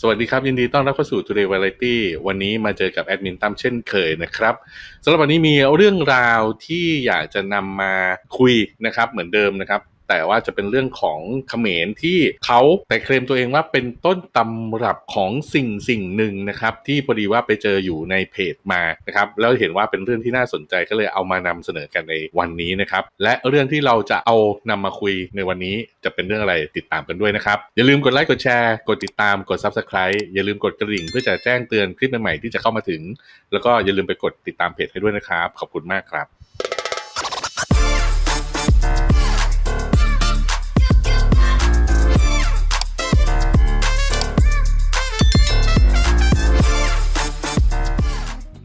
สวัสดีครับ ยินดีต้อนรับเข้าสู่ Today Variety วันนี้มาเจอกับแอดมินตั้มเช่นเคยนะครับสำหรับวันนี้มีเรื่องราวที่อยากจะนำมาคุยนะครับ เหมือนเดิมนะครับ แต่ว่าจะเป็นเรื่องของเขมรที่เขาแต่เคลมตัวเองว่าเป็นต้นตำรับของสิ่งสิ่งหนึ่งนะครับ ที่พอดีว่าไปเจออยู่ในเพจมานะครับแล้วเห็นว่าเป็นเรื่องที่น่าสนใจก็เลยเอามานำเสนอกันในวันนี้นะครับ และเรื่องที่เราจะเอานำมาคุยในวันนี้จะเป็นเรื่องอะไรติดตามกันด้วยนะครับ อย่าลืมกดไลค์กดแชร์กดติดตามกด Subscribe อย่าลืมกดกระดิ่งเพื่อจะแจ้งเตือนคลิปใหม่ๆที่จะเข้ามาถึง แล้วก็อย่าลืมไปกดติดตามเพจให้ด้วยนะครับ ขอบคุณมากครับ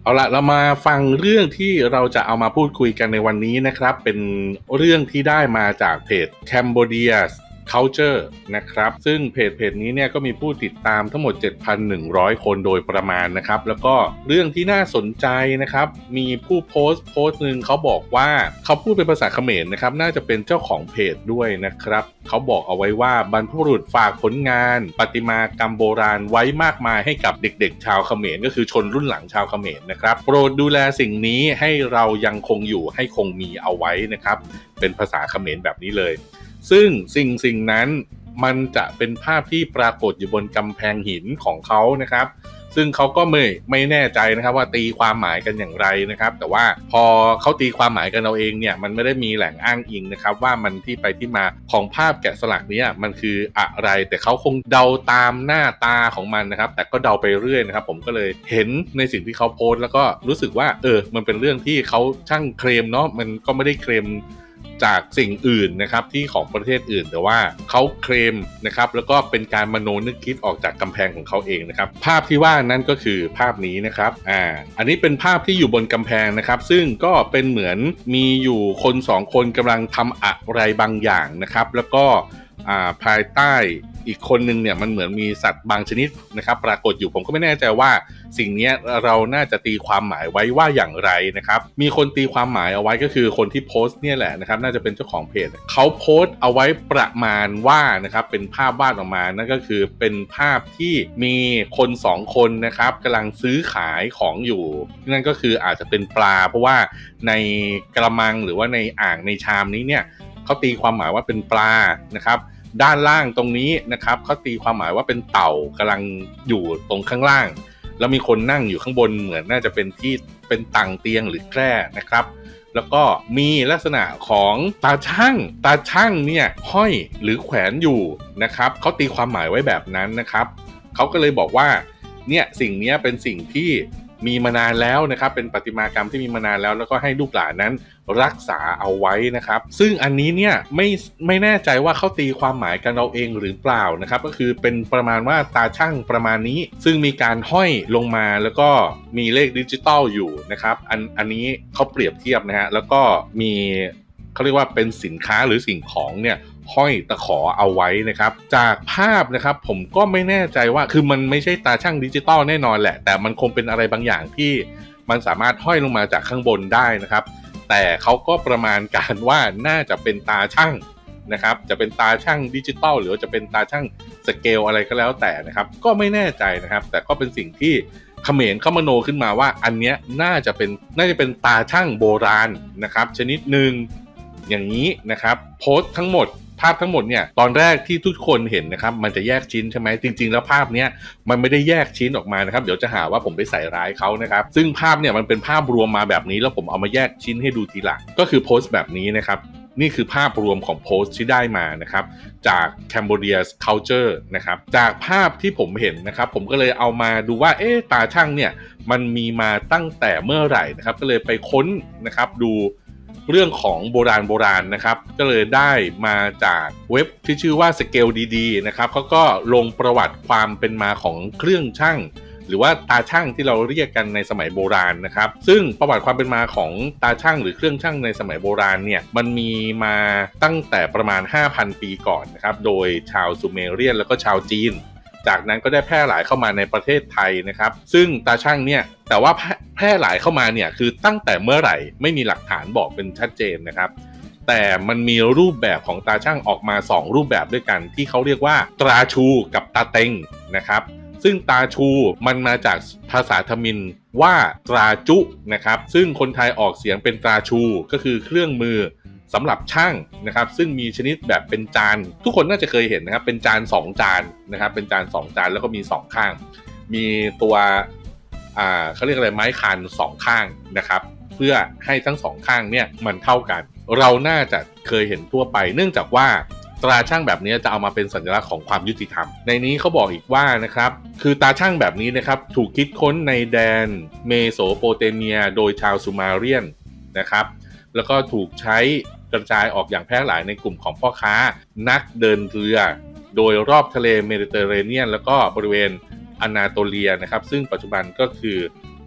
เอาละเรามาฟังเรื่องที่เราจะเอามาพูดคุยกันในวันนี้นะครับ เป็นเรื่องที่ได้มาจากเพจ Cambodia Culture นะครับ ซึ่งเพจเพจนี้เนี่ยก็มีผู้ติดตามทั้งหมด 7,100 คนโดยประมาณนะครับ แล้วก็เรื่องที่น่าสนใจนะครับ มีผู้โพสต์โพสต์หนึ่งเขาบอกว่าเขาพูดเป็นภาษาเขมรนะครับ น่าจะเป็นเจ้าของเพจด้วยนะครับเขาบอกเอาไว้ว่าบรรพบุรุษฝากผลงานประติมากรรมโบราณไว้มากมายให้กับเด็กๆ ชาวเขมรก็คือชนรุ่นหลังชาวเขมรนะครับ โปรดดูแลสิ่งนี้ให้เรายังคงอยู่ให้คงมีเอาไว้นะครับ เป็นภาษาเขมรแบบนี้เลย ซึ่งสิ่งสิ่งนั้นมันจะเป็นภาพที่ปรากฏอยู่บนกำแพงหินของเขานะครับ ซึ่งเขาก็ไม่ไม่แน่ใจนะครับว่าตีความหมายกันอย่างไรนะครับ แต่ว่าพอเขาตีความหมายกันเอาเองเนี่ยมันไม่ได้มีแหล่งอ้างอิงนะครับ ว่ามันที่ไปที่มาของภาพแกะสลักนี้มันคืออะไร แต่เขาคงเดาตามหน้าตาของมันนะครับ แต่ก็เดาไปเรื่อยนะครับ ผมก็เลยเห็นในสิ่งที่เขาโพสต์แล้วก็รู้สึกว่าเออมันเป็นเรื่องที่เขาช่างเคลมเนาะมันก็ไม่ได้เคลม จากสิ่งอื่นนะครับที่ของประเทศอื่น แต่ว่าเขาเคลมนะครับแล้วก็เป็นการมโนนึกคิดออกจากกำแพงของเขาเองนะครับภาพที่ว่านั่นก็คือภาพนี้นะครับอ่าอันนี้เป็นภาพที่อยู่บนกำแพงนะครับ ซึ่งก็เป็นเหมือนมีอยู่คนสองคนกำลังทำอะไรบางอย่างนะครับ แล้วก็อ่าภายใต้อีกคนนึงเนี่ยมันเหมือนมีสัตว์บางชนิดนะครับ ปรากฏอยู่ผมก็ไม่แน่ใจว่า สิ่งนี้เราน่าจะตีความหมายไว้ว่าอย่างไรนะครับ มีคนตีความหมายเอาไว้ก็คือคนที่โพสต์เนี่ยแหละนะครับ น่าจะเป็นเจ้าของเพจเขาโพสต์เอาไว้ประมาณว่านะครับเป็นภาพวาดออกมานั่นก็คือเป็นภาพที่มีคนสองคนนะครับกำลังซื้อขายของอยู่นั่นก็คืออาจจะเป็นปลา เพราะว่าในกระมังหรือว่าในอ่างในชามนี้เนี่ยเขาตีความหมายว่าเป็นปลานะครับด้านล่างตรงนี้นะครับเขาตีความหมายว่าเป็นเต่ากำลังอยู่ตรงข้างล่าง แล้วมีคนนั่งอยู่ข้างบนเหมือนน่าจะเป็นที่เป็นตังเตียงหรือแคร่นะครับ แล้วก็มีลักษณะของตาช่าง ตาช่างเนี่ยห้อยหรือแขวนอยู่นะครับเขาตีความหมายไว้แบบนั้นนะครับเขาก็เลยบอกว่าเนี่ยสิ่งนี้เป็นสิ่งที่ มีมานานแล้วนะครับเป็นประติมากรรมที่มีมานานแล้ว แล้วก็ให้ลูกหลานนั้นรักษาเอาไว้นะครับ ซึ่งอันนี้เนี่ยไม่ไม่แน่ใจว่าเขาตีความหมายกันเราเองหรือเปล่านะครับ ก็คือเป็นประมาณว่าตาช่างประมาณนี้ ซึ่งมีการห้อยลงมาแล้วก็มีเลขดิจิตอลอยู่นะครับ อันอันนี้เขาเปรียบเทียบนะฮะแล้วก็มี เขาเรียกว่าเป็นสินค้าหรือสิ่งของเนี่ยห้อยตะขอเอาไว้นะครับ จากภาพนะครับผมก็ไม่แน่ใจว่าคือมันไม่ใช่ตาช่างดิจิตอลแน่นอนแหละ แต่มันคงเป็นอะไรบางอย่างที่มันสามารถห้อยลงมาจากข้างบนได้นะครับ แต่เขาก็ประมาณการว่าน่าจะเป็นตาช่างนะครับ จะเป็นตาช่างดิจิตอลหรือจะเป็นตาช่างสเกลอะไรก็แล้วแต่นะครับ ก็ไม่แน่ใจนะครับ แต่ก็เป็นสิ่งที่เขมรเข้ามโนขึ้นมาว่าอันเนี้ยน่าจะเป็นน่าจะเป็นตาช่างโบราณนะครับ ชนิดหนึ่ง อย่างนี้นะครับโพสต์ทั้งหมดภาพทั้งหมดเนี่ยตอนแรกที่ทุกคนเห็นนะครับมันจะแยกชิ้นใช่ไหมจริง ๆ แล้วภาพเนี้ยมันไม่ได้แยกชิ้นออกมานะครับเดี๋ยวจะหาว่าผมไปใส่ร้ายเขานะครับซึ่งภาพเนี่ยมันเป็นภาพรวมมาแบบนี้ แล้วผมเอามาแยกชิ้นให้ดูทีหลังก็คือโพสต์แบบนี้นะครับนี่คือภาพรวมของโพสต์ที่ได้มานะครับจาก Cambodia Culture นะครับจากภาพที่ผมเห็นนะครับผมก็เลยเอามาดูว่าเอ๊ตาช่างเนี่ยมันมีมาตั้งแต่เมื่อไหร่นะครับก็เลยไปค้นนะครับดู เรื่องของโบราณโบราณนะครับ ก็เลยได้มาจากเว็บที่ชื่อว่าสเกลดีๆนะครับเขาก็ลงประวัติความเป็นมาของเครื่องช่างหรือว่าตาช่างที่เราเรียกกันในสมัยโบราณนะครับ ซึ่งประวัติความเป็นมาของตาช่างหรือเครื่องช่างในสมัยโบราณเนี่ยมันมีมาตั้งแต่ประมาณ 5,000 ปีก่อนนะครับ โดยชาวซูเมเรียนแล้วก็ชาวจีน จากนั้นก็ได้แพร่หลายเข้ามาในประเทศไทยนะครับ ซึ่งตาช่างเนี่ยแต่ว่าแพร่หลายเข้ามาเนี่ยคือตั้งแต่เมื่อไหร่ไม่มีหลักฐานบอกเป็นชัดเจนนะครับ แต่มันมีรูปแบบของตาช่างออกมา 2 รูปแบบด้วยกัน ที่เขาเรียกว่าตราชูกับตาเต็งนะครับซึ่งตาชูมันมาจากภาษาทมินว่าตราจุนะครับ ซึ่งคนไทยออกเสียงเป็นตราชู ก็คือเครื่องมือ สำหรับช่างนะครับ ซึ่งมีชนิดแบบเป็นจาน ทุกคนน่าจะเคยเห็นนะครับ เป็นจาน 2 จานนะครับ เป็นจาน 2 จานแล้วก็มี 2 ข้าง มีตัวอ่าเขาเรียกอะไรไม้คันสองข้างนะครับ เพื่อให้ทั้งสองข้างเนี่ยมันเท่ากัน เราน่าจะเคยเห็นทั่วไป เนื่องจากว่าตราช่างแบบนี้จะเอามาเป็นสัญลักษณ์ของความยุติธรรม ในนี้เขาบอกอีกว่านะครับคือตาช่างแบบนี้นะครับถูกคิดค้นในแดนเมโสโปเตเมีย โดยชาวซูมาเรียนนะครับ แล้วก็ถูกใช้ กระจายออกอย่างแพร่หลายในกลุ่มของพ่อค้า นักเดินเรือ โดยรอบทะเลเมดิเตอร์เรเนียน แล้วก็บริเวณอนาโตเลียนะครับ ซึ่งปัจจุบันก็คือ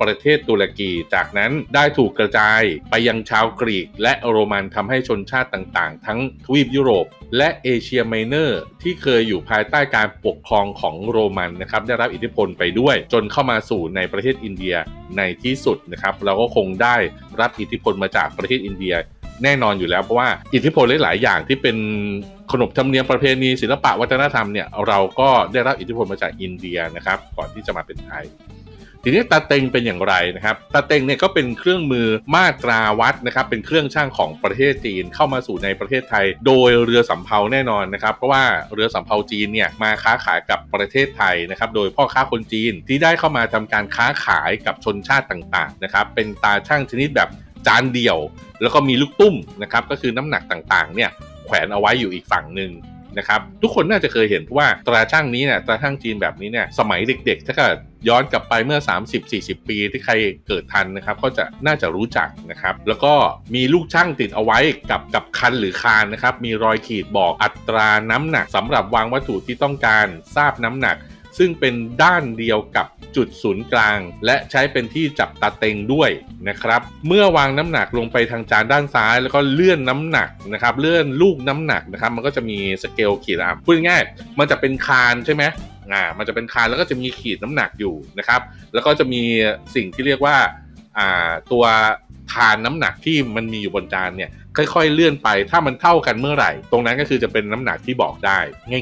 ประเทศตุรกี จากนั้นได้ถูกกระจายไปยังชาวกรีก และโรมันทำให้ชนชาติต่างๆ ทั้งทวีปยุโรป และเอเชียไมเนอร์ ที่เคยอยู่ภายใต้การปกครองของโรมันนะครับได้รับอิทธิพลไปด้วย จนเข้ามาสู่ในประเทศอินเดียในที่สุดนะครับ เราก็คงได้รับอิทธิพลมาจากประเทศอินเดีย แน่นอนอยู่แล้วเพราะว่าอิทธิพลหลาย ๆ อย่างที่เป็นขนบธรรมเนียมประเพณีศิลปะวัฒนธรรมเนี่ยเราก็ได้รับอิทธิพลมาจากอินเดียนะครับ ก่อนที่จะมาเป็นไทยทีนี้ตาเต็งเป็นอย่างไรนะครับตาเต็งเนี่ยก็เป็นเครื่องมือมาตราวัดนะครับ เป็นเครื่องช่างของประเทศจีนเข้ามาสู่ในประเทศไทย โดยเรือสำเภาแน่นอนนะครับ เพราะว่าเรือสำเภาจีนเนี่ยมาค้าขายกับประเทศไทยนะครับ โดยพ่อค้าคนจีนที่ได้เข้ามาทำการค้าขายกับชนชาติต่าง ๆ นะครับ เป็นตาช่างชนิดแบบ จานเดี่ยว แล้วก็มีลูกตุ้มนะครับก็คือน้ำหนักต่างๆเนี่ยแขวนเอาไว้อยู่อีกฝั่งหนึ่งนะครับทุกคนน่าจะเคยเห็นเพราะว่าตราช่างนี้เนี่ยตราช่างจีนแบบนี้เนี่ยสมัยเด็กๆ ถ้าเกิดย้อนกลับไปเมื่อ 30-40 ปีที่ใครเกิดทันนะครับก็จะน่าจะรู้จักนะครับแล้วก็มีลูกช่างติดเอาไว้กับกับคันหรือคานนะครับมีรอยขีดบอกอัตราน้ำหนักสำหรับวางวัตถุที่ต้องการทราบน้ำหนัก ซึ่งเป็นด้านเดียวกับ จุดศูนย์กลาง และใช้เป็นที่จับตาเต็งด้วยนะครับ เมื่อวางน้ำหนักลงไปทางจานด้านซ้าย แล้วก็เลื่อนน้ำหนักนะครับเลื่อนลูกน้ำหนักนะครับมันก็จะมีสเกลขีดอะพูดง่ายมันจะเป็นคานใช่ไหมอ่ามันจะเป็นคานแล้วก็จะมีขีดน้ำหนักอยู่นะครับ แล้วก็จะมีสิ่งที่เรียกว่าอ่าตัวทานน้ำหนักที่มันมีอยู่บนจานเนี่ย ค่อยๆเลื่อนไป ถ้ามันเท่ากันเมื่อไหร่ ตรงนั้นก็คือจะเป็นน้ำหนักที่บอกได้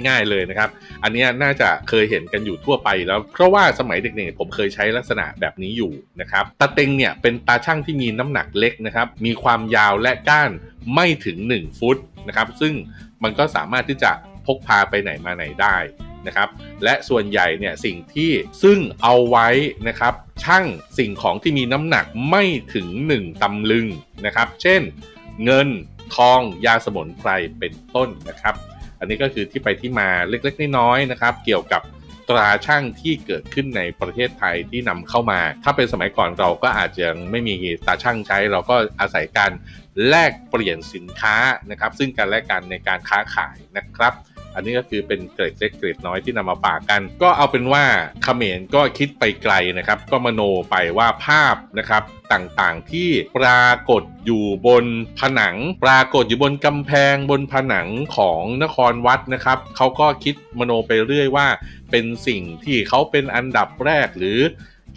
ง่าย ๆเลยนะครับ อันนี้น่าจะเคยเห็นกันอยู่ทั่วไปแล้ว เพราะว่าสมัยเด็กๆผมเคยใช้ลักษณะแบบนี้อยู่นะครับตาเต็งเนี่ยเป็นตาช่างที่มีน้ำหนักเล็กนะครับ มีความยาวและก้านไม่ถึง 1 ฟุตนะครับ ซึ่งมันก็สามารถที่จะพกพาไปไหนมาไหนได้นะครับและส่วนใหญ่เนี่ยสิ่งที่ซึ่งเอาไว้นะครับช่างสิ่งของที่มีน้ำหนักไม่ถึง 1 ตำลึงนะครับ เช่น เงินทองยาสมุนไพรเป็นต้นนะครับ อันนี้ก็คือที่ไปที่มาเล็กๆน้อยๆนะครับ เกี่ยวกับตราช่างที่เกิดขึ้นในประเทศไทยที่นำเข้ามา ถ้าเป็นสมัยก่อนเราก็อาจจะยังไม่มีตราช่างใช้ เราก็อาศัยการแลกเปลี่ยนสินค้านะครับ ซึ่งกันและกันในการค้าขายนะครับ อันนี้ก็คือเป็นเกร็ดเล็กเกร็ดน้อยที่นำมาฝากกัน ก็เอาเป็นว่าเขมรก็คิดไปไกลนะครับ ก็มโนไปว่าภาพนะครับต่างๆที่ปรากฏอยู่บนผนัง ปรากฏอยู่บนกำแพงบนผนังของนครวัดนะครับเขาก็คิดมโนไปเรื่อยว่า เป็นสิ่งที่เขาเป็นอันดับแรกหรือ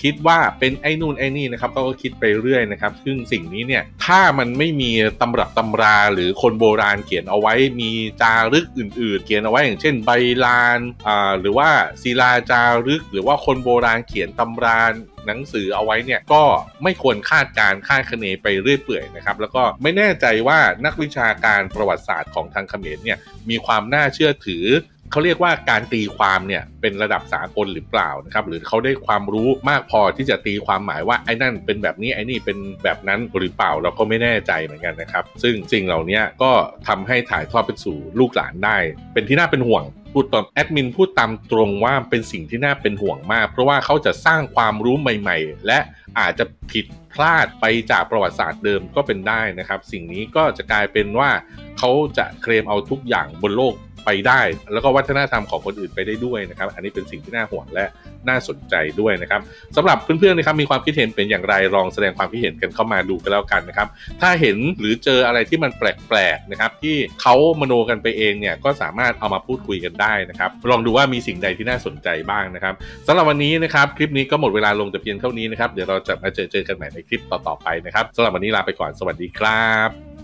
คิดว่าเป็นไอ้นู่นไอ้นี่นะครับเขาก็คิดไปเรื่อยนะครับ ซึ่งสิ่งนี้เนี่ยถ้ามันไม่มีตำรับตำราหรือคนโบราณเขียนเอาไว้มีจารึกอื่น ๆ เขียนเอาไว้อย่างเช่นใบลานอ่าหรือว่าศิลาจารึก หรือว่าคนโบราณเขียนตำราหนังสือเอาไว้เนี่ยก็ไม่ควรคาดการคาดคะเนไปเรื่อยเปื่อยนะครับแล้วก็ไม่แน่ใจว่านักวิชาการประวัติศาสตร์ของทางเขมรเนี่ยมีความน่าเชื่อถือ เขาเรียกว่าการตีความเนี่ยเป็นระดับสากลหรือเปล่านะครับ หรือเขาได้ความรู้มากพอที่จะตีความหมายว่าไอ้นั่นเป็นแบบนี้ไอ้นี่เป็นแบบนั้นหรือเปล่าเราก็ไม่แน่ใจเหมือนกันนะครับ ซึ่งสิ่งเหล่านี้ก็ทำให้ถ่ายทอดไปสู่ลูกหลานได้ เป็นที่น่าเป็นห่วงพูดตอนแอดมินพูดตามตรงว่าเป็นสิ่งที่น่าเป็นห่วงมาก เพราะว่าเขาจะสร้างความรู้ใหม่ ๆ และอาจจะผิดพลาดไปจากประวัติศาสตร์เดิมก็เป็นได้นะครับ สิ่งนี้ก็จะกลายเป็นว่าเขาจะเคลมเอาทุกอย่างบนโลก ไปได้ แล้วก็วัฒนธรรมของคนอื่นไปได้ด้วยนะครับ อันนี้เป็นสิ่งที่น่าห่วงและน่าสนใจด้วยนะครับสำหรับเพื่อนๆนะครับมีความคิดเห็นเป็นอย่างไรลองแสดงความคิดเห็นกันเข้ามาดูกันแล้วกันนะครับ ถ้าเห็นหรือเจออะไรที่มันแปลกๆนะครับ ที่เขามโนกันไปเองเนี่ยก็สามารถเอามาพูดคุยกันได้นะครับ ลองดูว่ามีสิ่งใดที่น่าสนใจบ้างนะครับสำหรับวันนี้นะครับคลิปนี้ก็หมดเวลาลงแต่เพียงเท่านี้นะครับเดี๋ยวเราจะมาเจอเจอกันใหม่ในคลิปต่อๆไปนะครับสำหรับวันนี้ลาไปก่อนสวัสดีครับ